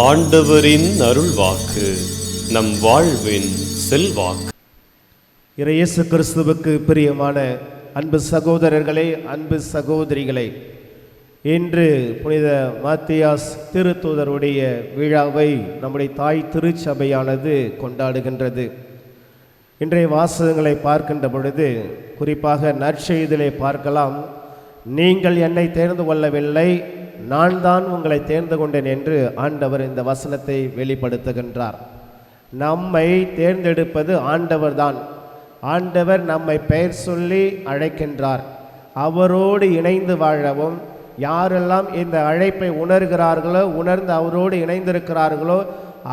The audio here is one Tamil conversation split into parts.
ஆண்டவரின் அருள்வாக்கு நம் வாழ்வின் செல்வாக்கு. இறையேசு கிறிஸ்துவுக்கு பிரியமான அன்பு சகோதரர்களே அன்பு சகோதரிகளே இன்று புனித மாத்தியாஸ் திருத்தூதருடைய விழாவை நம்முடைய தாய் திருச்சபையானது கொண்டாடுகின்றது. இன்றைய வாசகங்களை பார்க்கின்ற பொழுது குறிப்பாக நற்செய்திலே பார்க்கலாம். நீங்கள் என்னை தேர்ந்து கொள்ளவில்லை நான் தான் உங்களை தேர்ந்து கொண்டேன் என்று ஆண்டவர் இந்த வசனத்தை வெளிப்படுத்துகின்றார். நம்மை தேர்ந்தெடுப்பது ஆண்டவர்தான். ஆண்டவர் நம்மை பெயர் சொல்லி அழைக்கின்றார். அவரோடு இணைந்து வாழவும் யாரெல்லாம் இந்த அழைப்பை உணர்கிறார்களோ உணர்ந்து அவரோடு இணைந்திருக்கிறார்களோ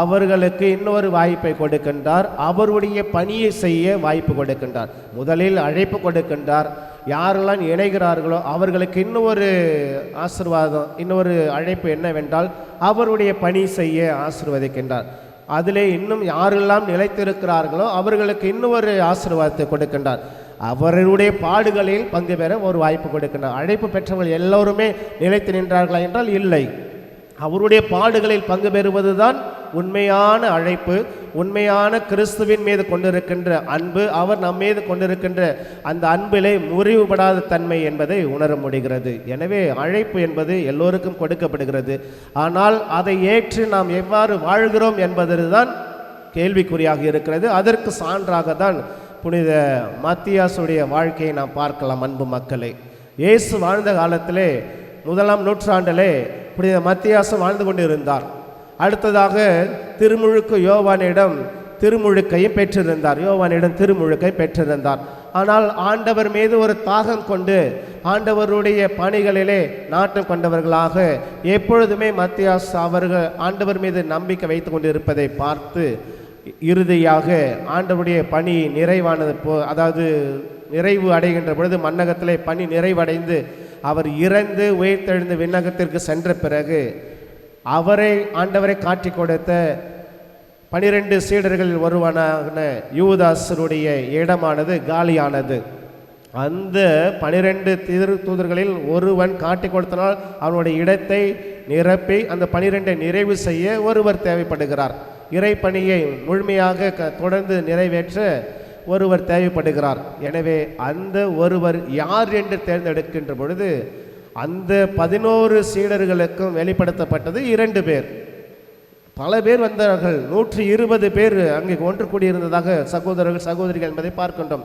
அவர்களுக்கு இன்னொரு வாய்ப்பை கொடுக்கின்றார். அவருடைய பணியை செய்ய வாய்ப்பு கொடுக்கின்றார். முதலில் அழைப்பு கொடுக்கின்றார். யாரெல்லாம் இணைகிறார்களோ அவர்களுக்கு இன்னொரு ஆசிர்வாதம் இன்னொரு அழைப்பு என்னவென்றால் அவருடைய பணி செய்ய ஆசிர்வதிக்கின்றார். அதிலே இன்னும் யாரெல்லாம் நிலைத்திருக்கிறார்களோ அவர்களுக்கு இன்னொரு ஆசீர்வாதத்தை கொடுக்கின்றார். அவருடைய பாடுகளில் பங்கு பெற ஒரு வாய்ப்பு கொடுக்கின்றார். அழைப்பு பெற்றவர்கள் எல்லோருமே நிலைத்து நின்றார்களா என்றால் இல்லை. அவருடைய பாடுகளில் பங்கு பெறுவதுதான் உண்மையான அழைப்பு உண்மையான கிறிஸ்துவின் மீது கொண்டிருக்கின்ற அன்பு அவர் நம் மீது கொண்டிருக்கின்ற அந்த அன்பிலே முறிவுபடாத தன்மை என்பதை உணர முடிகிறது. எனவே அழைப்பு என்பது எல்லோருக்கும் கொடுக்கப்படுகிறது. ஆனால் அதை ஏற்று நாம் எவ்வாறு வாழ்கிறோம் என்பதுதான் கேள்விக்குறியாக இருக்கிறது. அதற்கு சான்றாக தான் புனித மத்தியாசுடைய வாழ்க்கையை நாம் பார்க்கலாம் அன்பு மக்களை. இயேசு வாழ்ந்த காலத்திலே முதலாம் நூற்றாண்டிலே புனித மத்தியாசம் வாழ்ந்து கொண்டிருந்தார். அடுத்ததாக திருமுழுக்கு யோவானிடம் திருமுழுக்கையும் பெற்றிருந்தார். யோவானிடம் திருமுழுக்கை பெற்றிருந்தார். ஆனால் ஆண்டவர் மீது ஒரு தாகம் கொண்டு ஆண்டவருடைய பணிகளிலே நாட்டம் கொண்டவர்களாக எப்பொழுதுமே மத்தியாஸ் அவர்கள் ஆண்டவர் மீது நம்பிக்கை வைத்து கொண்டிருப்பதை பார்த்து இறுதியாக ஆண்டவருடைய பணி நிறைவானது போ அதாவது நிறைவு அடைகின்ற பொழுது மன்னகத்திலே பணி நிறைவடைந்து அவர் இறந்து உயிர்த்தெழுந்து விண்ணகத்திற்கு சென்ற பிறகு அவரை ஆண்டவரை காட்டி கொடுத்த பனிரெண்டு சீடர்களில் ஒருவனான யூதாசருடைய இடமானது காலியானது. அந்த பனிரெண்டு திரு தூதர்களில் ஒருவன் காட்டி கொடுத்தனால் அவனுடைய இடத்தை நிரப்பி அந்த பனிரெண்டை நிறைவு செய்ய ஒருவர் தேவைப்படுகிறார். இறைப்பணியை முழுமையாக க தொடர்ந்து நிறைவேற்ற ஒருவர் தேவைப்படுகிறார். எனவே அந்த ஒருவர் யார் என்று தேர்ந்தெடுக்கின்ற பொழுது அந்த பதினோரு சீடர்களுக்கும் வெளிப்படுத்தப்பட்டது இரண்டு பேர். பல பேர் வந்தார்கள். நூற்றி இருபது பேர் அங்கே ஒன்று கூடியிருந்ததாக சகோதரர்கள் சகோதரிகள் என்பதை பார்க்கின்றோம்.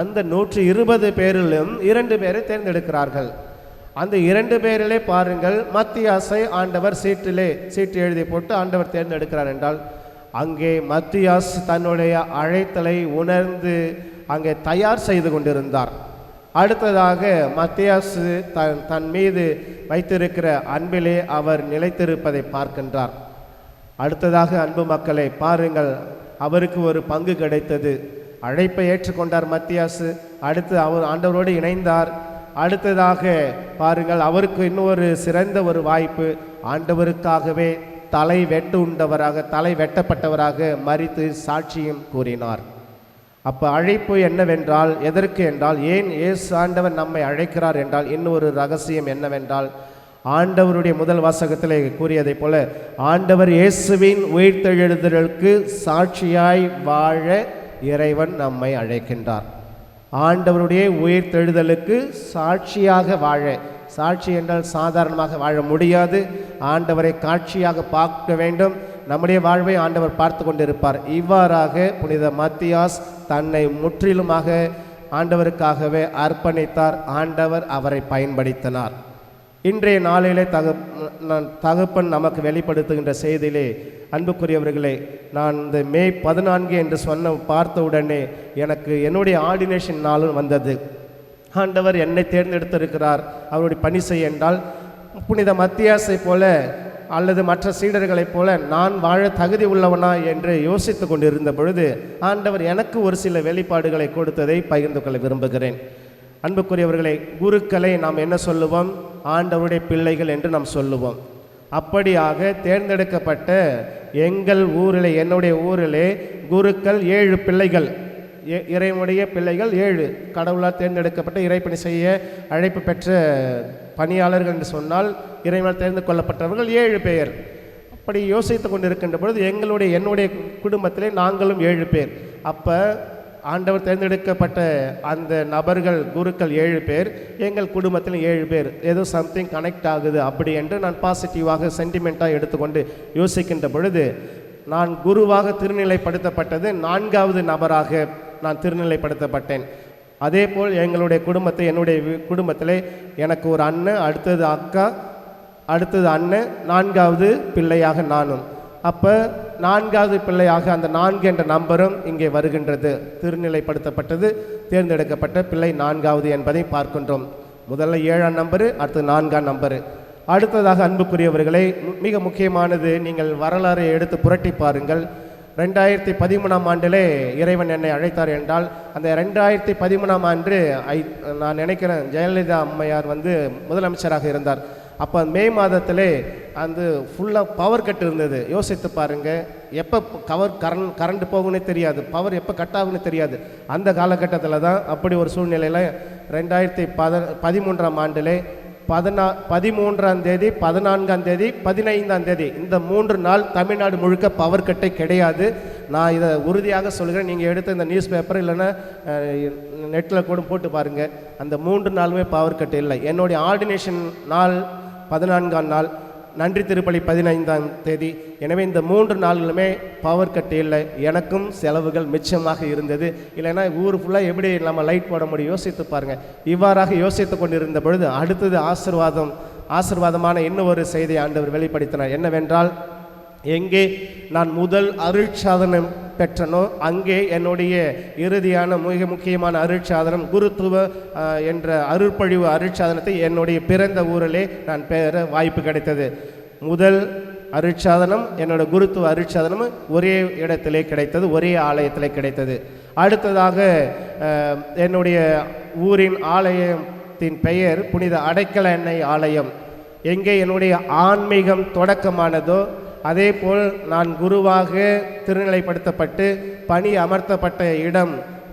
அந்த நூற்றி இருபது பேரிலும் இரண்டு பேரை தேர்ந்தெடுக்கிறார்கள். அந்த இரண்டு பேரிலே பாருங்கள் மத்தியாசை ஆண்டவர் சீட்டிலே சீட்டு எழுதி போட்டு ஆண்டவர் தேர்ந்தெடுக்கிறார் என்றால் அங்கே மத்தியாஸ் தன்னுடைய அழைத்தலை உணர்ந்து அங்கே தயார் செய்து கொண்டிருந்தார். அடுத்ததாக மத்தியாசு தன் தன் மீது வைத்திருக்கிற அன்பிலே அவர் நிலைத்திருப்பதை பார்க்கின்றார். அடுத்ததாக அன்பு மக்களை பாருங்கள் அவருக்கு ஒரு பங்கு கிடைத்தது. அழைப்பை ஏற்றுக்கொண்டார் மத்தியாசு. அடுத்து அவர் ஆண்டவரோடு இணைந்தார். அடுத்ததாக பாருங்கள் அவருக்கு இன்னொரு சிறந்த ஒரு வாய்ப்பு ஆண்டவருக்காகவே தலை வெட்டு உண்டவராக தலை வெட்டப்பட்டவராக மறித்து சாட்சியும் கூறினார். அப்போ அழைப்பு என்னவென்றால் எதற்கு என்றால் ஏன் ஏசு ஆண்டவர் நம்மை அழைக்கிறார் என்றால் இன்னொரு ரகசியம் என்னவென்றால் ஆண்டவருடைய முதல் வாசகத்திலே கூறியதைப் போல ஆண்டவர் இயேசுவின் உயிர்த்தெழுதலுக்கு சாட்சியாய் வாழ இறைவன் நம்மை அழைக்கின்றார். ஆண்டவருடைய உயிர்த்தெழுதலுக்கு சாட்சியாக வாழ சாட்சி என்றால் சாதாரணமாக வாழ முடியாது. ஆண்டவரை காட்சியாக பார்க்க வேண்டும். நம்முடைய வாழ்வை ஆண்டவர் பார்த்து கொண்டிருப்பார். இவ்வாறாக புனித மத்தியாஸ் தன்னை முற்றிலுமாக ஆண்டவருக்காகவே அர்ப்பணித்தார். ஆண்டவர் அவரை பயன்படுத்தினார். இன்றைய நாளிலே தகு நான் தகப்பன் நமக்கு வெளிப்படுத்துகின்ற செய்தியிலே அன்புக்குரியவர்களே நான் இந்த மே பதினான்கு என்று சொன்ன பார்த்த உடனே எனக்கு என்னுடைய ஆர்டினேஷன் நாளும் வந்தது. ஆண்டவர் என்னை தேர்ந்தெடுத்திருக்கிறார். அவருடைய பணி செய்ய என்றால் புனித மத்தியாசை போல அல்லது மற்ற சீடர்களைப் போல நான் வாழ தகுதி உள்ளவனா என்று யோசித்து கொண்டிருந்த பொழுது ஆண்டவர் எனக்கு ஒரு சில வெளிப்பாடுகளை கொடுத்ததை பகிர்ந்து கொள்ள விரும்புகிறேன். அன்புக்குரியவர்களை குருக்களை நாம் என்ன சொல்லுவோம்? ஆண்டவருடைய பிள்ளைகள் என்று நாம் சொல்லுவோம். அப்படியாக தேர்ந்தெடுக்கப்பட்ட எங்கள் ஊரிலே என்னுடைய ஊரிலே குருக்கள் ஏழு பிள்ளைகள். இறைவனுடைய பிள்ளைகள் ஏழு. கடவுளால் தேர்ந்தெடுக்கப்பட்ட இறைப்பணி செய்ய அழைப்பு பெற்ற பணியாளர்கள் என்று சொன்னால் இறைவனால் தேர்ந்து கொள்ளப்பட்டவர்கள் ஏழு பேர். அப்படி யோசித்து கொண்டிருக்கின்ற பொழுது எங்களுடைய என்னுடைய குடும்பத்திலே நாங்களும் ஏழு பேர். அப்போ ஆண்டவர் தேர்ந்தெடுக்கப்பட்ட அந்த நபர்கள் குருக்கள் ஏழு பேர் எங்கள் குடும்பத்தில் ஏழு பேர். ஏதோ சம்திங் கனெக்ட் ஆகுது அப்படி என்று நான் பாசிட்டிவாக சென்டிமெண்ட்டாக எடுத்துக்கொண்டு யோசிக்கின்ற பொழுது நான் குருவாக திருநிலைப்படுத்தப்பட்டது நான்காவது நபராக நான் திருநிலைப்படுத்தப்பட்டேன். அதே போல் எங்களுடைய குடும்பத்தை என்னுடைய குடும்பத்தில் எனக்கு ஒரு அண்ணன் அடுத்தது அக்கா அடுத்தது அண்ணன் நான்காவது பிள்ளையாக நானும். அப்போ நான்காவது பிள்ளையாக அந்த நான்கு என்ற நம்பரும் இங்கே வருகின்றது. திருநிலைப்படுத்தப்பட்டது தேர்ந்தெடுக்கப்பட்ட பிள்ளை நான்காவது என்பதை பார்க்கின்றோம். முதல்ல ஏழாம் நம்பரு அடுத்து நான்காம் நம்பரு. அடுத்ததாக அன்புக்குரியவர்களே மிக முக்கியமானது நீங்கள் வரலாறை எடுத்து புரட்டி பாருங்கள். ரெண்டாயிரத்தி பதிமூணாம் ஆண்டிலே இறைவன் என்னை அழைத்தார் என்றால் அந்த ரெண்டாயிரத்தி பதிமூணாம் ஆண்டு ஐ நான் நினைக்கிறேன் ஜெயலலிதா அம்மையார் வந்து முதலமைச்சராக இருந்தார். அப்போ மே மாதத்திலே அந்த ஃபுல்லாக பவர் கட் இருந்தது. யோசித்து பாருங்கள் எப்போ கவர் கரண்ட் கரண்ட் போகும்னே தெரியாது. பவர் எப்போ கட் ஆகும்னு தெரியாது. அந்த காலகட்டத்தில் தான் அப்படி ஒரு சூழ்நிலையில் ரெண்டாயிரத்தி பத பதிமூன்றாம் ஆண்டிலே பதினா பதிமூன்றாம் தேதி பதினான்காம் தேதி பதினைந்தாம் தேதி. இந்த மூன்று நாள் தமிழ்நாடு முழுக்க பவர் கட்டே கிடையாது. நான் இதை உறுதியாக சொல்கிறேன். நீங்கள் எடுத்த இந்த நியூஸ் பேப்பர் இல்லைன்னா நெட்டில் கூட போட்டு பாருங்கள் அந்த மூன்று நாளுமே பவர் கட் இல்லை. என்னுடைய ஆர்டினேஷன் நாள் பதினான்காம் நாள். நன்றி திருப்பலி பதினைந்தாம் தேதி. எனவே இந்த மூன்று நாள்களுமே பவர் கட் இல்லை. எனக்கும் செலவுகள் மிச்சமாக இருந்தது. இல்லைன்னா ஊர் ஃபுல்லாக எப்படி நம்ம லைட் போட முடியும்? யோசித்து பாருங்கள் இவ்வாறாக யோசித்து கொண்டிருந்த பொழுது அடுத்தது ஆசிர்வாதம் ஆசிர்வாதமான இன்னும் ஒரு செய்தியை ஆண்டவர் வெளிப்படுத்தினார். என்னவென்றால் எங்கே நான் முதல் அருட்சாதனம் பெற்றனோ அங்கே என்னுடைய இறுதியான மிக முக்கியமான அருட்சாதனம் குருத்துவ என்ற அருட்பழிவு அருட்சாதனத்தை என்னுடைய பிறந்த ஊரிலே நான் பெற வாய்ப்பு கிடைத்தது. முதல் அருட்சாதனம் என்னோட குருத்துவ அருட்சாதனம் ஒரே இடத்திலே கிடைத்தது ஒரே ஆலயத்திலே கிடைத்தது. அடுத்ததாக என்னுடைய ஊரின் ஆலயத்தின் பெயர் புனித அடைக்கல எண்ணெய் ஆலயம். எங்கே என்னுடைய ஆன்மீகம் தொடக்கமானதோ அதேபோல் நான் குருவாக திருநிலைப்படுத்தப்பட்டு பணி அமர்த்தப்பட்ட இடம்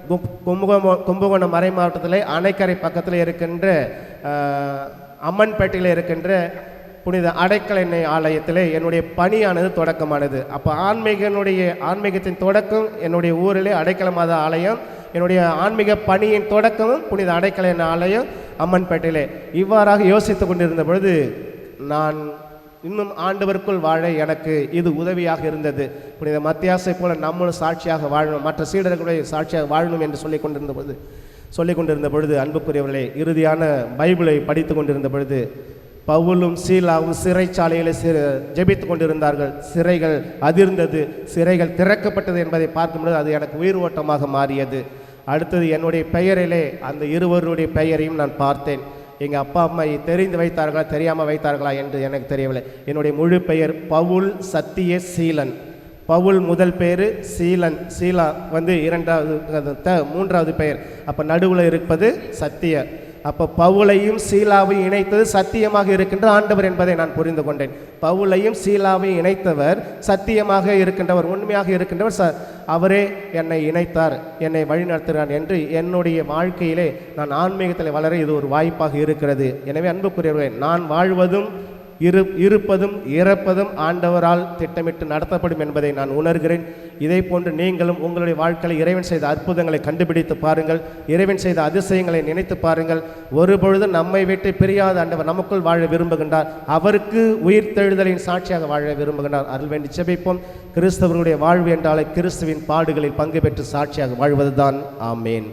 கும்- கும்பகோணம் கும்பகோணம் மறை மாவட்டத்தில் அணைக்கரை பக்கத்தில் இருக்கின்ற அம்மன்பேட்டையில் இருக்கின்ற புனித அடைக்கல் எண்ணெய் ஆலயத்திலே என்னுடைய பணியானது தொடக்கமானது. அப்போ ஆன்மீகனுடைய ஆன்மீகத்தின் தொடக்கம் என்னுடைய ஊரிலே அடைக்கல மாத ஆலயம் என்னுடைய ஆன்மீக பணியின் தொடக்கமும் புனித அடைக்கல எண்ணெய் ஆலயம் அம்மன்பேட்டையிலே. இவ்வாறாக யோசித்து கொண்டிருந்த பொழுது நான் இன்னும் ஆண்டவருக்குள் வாழ எனக்கு இது உதவியாக இருந்தது. புனித மத்தியாசை போல நம்மளும் சாட்சியாக வாழணும் மற்ற சீடர்களுடைய சாட்சியாக வாழணும் என்று சொல்லிக் கொண்டிருந்த பொழுது சொல்லி கொண்டிருந்த பொழுது அன்புக்குரியவர்களே இறுதியான பைபிளை படித்து கொண்டிருந்த பொழுது பவுலும் சீலாவும் சிறைச்சாலையில் சிறு ஜெபித்து கொண்டிருந்தார்கள். சிறைகள் அதிர்ந்தது சிறைகள் திறக்கப்பட்டது என்பதை பார்க்கும்பொழுது அது எனக்கு உயிர் ஓட்டமாக மாறியது. அடுத்தது என்னுடைய பெயரிலே அந்த இருவருடைய பெயரையும் நான் பார்த்தேன். எங்கள் அப்பா அம்மா தெரிந்து வைத்தார்களா தெரியாமல் வைத்தார்களா என்று எனக்கு தெரியவில்லை. என்னுடைய முழு பெயர் பவுல் சத்திய சீலன் பவுல் முதல் பேர் சீலன். சீலா வந்து இரண்டாவது த மூன்றாவது பெயர். அப்போ நடுவில் இருப்பது சத்திய. அப்போ பவுலையும் சீலாவையும் இணைத்தது சத்தியமாக இருக்கின்ற ஆண்டவர் என்பதை நான் புரிந்து கொண்டேன். பவுலையும் சீலாவையும் இணைத்தவர் சத்தியமாக இருக்கின்றவர் உண்மையாக இருக்கின்றவர் ச அவரே என்னை இணைத்தார் என்னை வழிநடத்துகிறார் என்று என்னுடைய வாழ்க்கையிலே நான் ஆன்மீகத்தில் வளர இது ஒரு வாய்ப்பாக இருக்கிறது. எனவே அன்புக்குரியவர்களே நான் வாழ்வதும் இரு இருப்பதும் இறப்பதும் ஆண்டவரால் திட்டமிட்டு நடத்தப்படும் என்பதை நான் உணர்கிறேன். இதே போன்று நீங்களும் உங்களுடைய வாழ்க்கையில் இறைவன் செய்த அற்புதங்களை கண்டுபிடித்து பாருங்கள். இறைவன் செய்த அதிசயங்களை நினைத்து பாருங்கள். ஒருபொழுதும் நம்மை விட்டு பிரியாத ஆண்டவர் நமக்குள் வாழ விரும்புகின்றார். அவருக்கு உயிர்த்தெழுதலின் சாட்சியாக வாழ விரும்புகின்றார். அருள் வேண்டி செபிப்போம் கிறிஸ்தவர்களுடைய வாழ்வு என்றாலே கிறிஸ்துவின் பாடுகளில் பங்கு பெற்று சாட்சியாக வாழ்வதுதான். ஆமேன்.